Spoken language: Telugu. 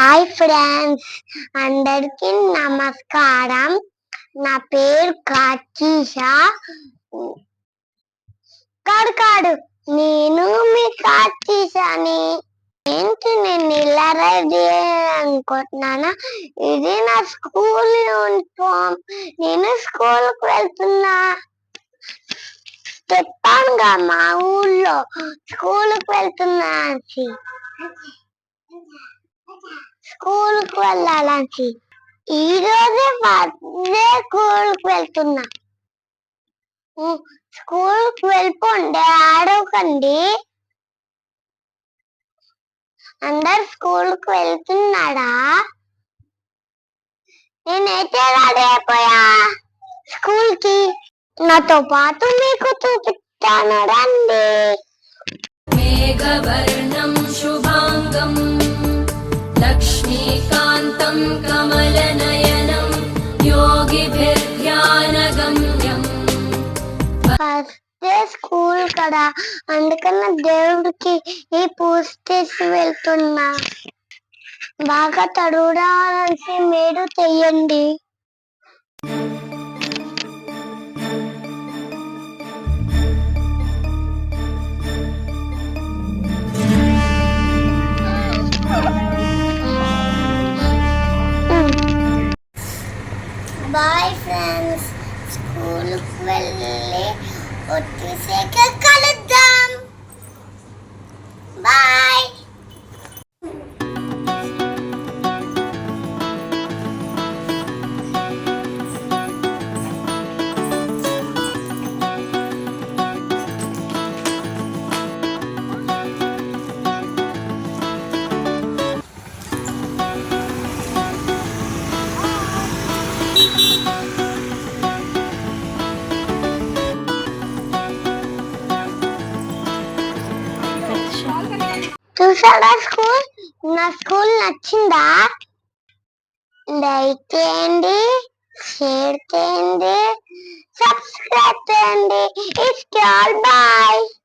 హాయ్ ఫ్రెండ్స్ అందరికి నమస్కారం. నా పేరు కాచీషా కాడు కాడు నేను మీ కాచీషాని ఏంటి నేను ఇలా రెడీ అనుకుంటున్నానా? ఇది నా స్కూల్ యూనిఫామ్ నేను స్కూల్కి వెళ్తున్నా చెప్పానుగా మా ఊళ్ళో స్కూల్కి వెళ్తున్నా అని. స్కూల్కు వెళ్ళాలని ఈ రోజే ఫస్ట్డే స్కూల్కు వెళ్తున్నా. స్కూల్కి వెళ్ళిపోండి ఆడవకండి. అందరు స్కూల్కు వెళ్తున్నాడా? నేనైతే రెడీ అయిపోయా. స్కూల్కి నాతో పాటు మీకు చూపిస్తాను రండి. ఫస్ట్ డే స్కూల్ కదా అందుకని దేవుడికి ఈ పూజ చేసి వెళ్తున్నా. బాగా తడుడాల్సి మీరు చెయ్యండి. బాయ్ ఫ్రెండ్స్ స్కూల్కి వెళ్ళి వచ్చేసాక చూసారా స్కూల్? నా స్కూల్ నచ్చిందా? లైక్ చేయండి షేర్ చేయండి సబ్స్క్రైబ్ చేయండి. It's all. బాయ్.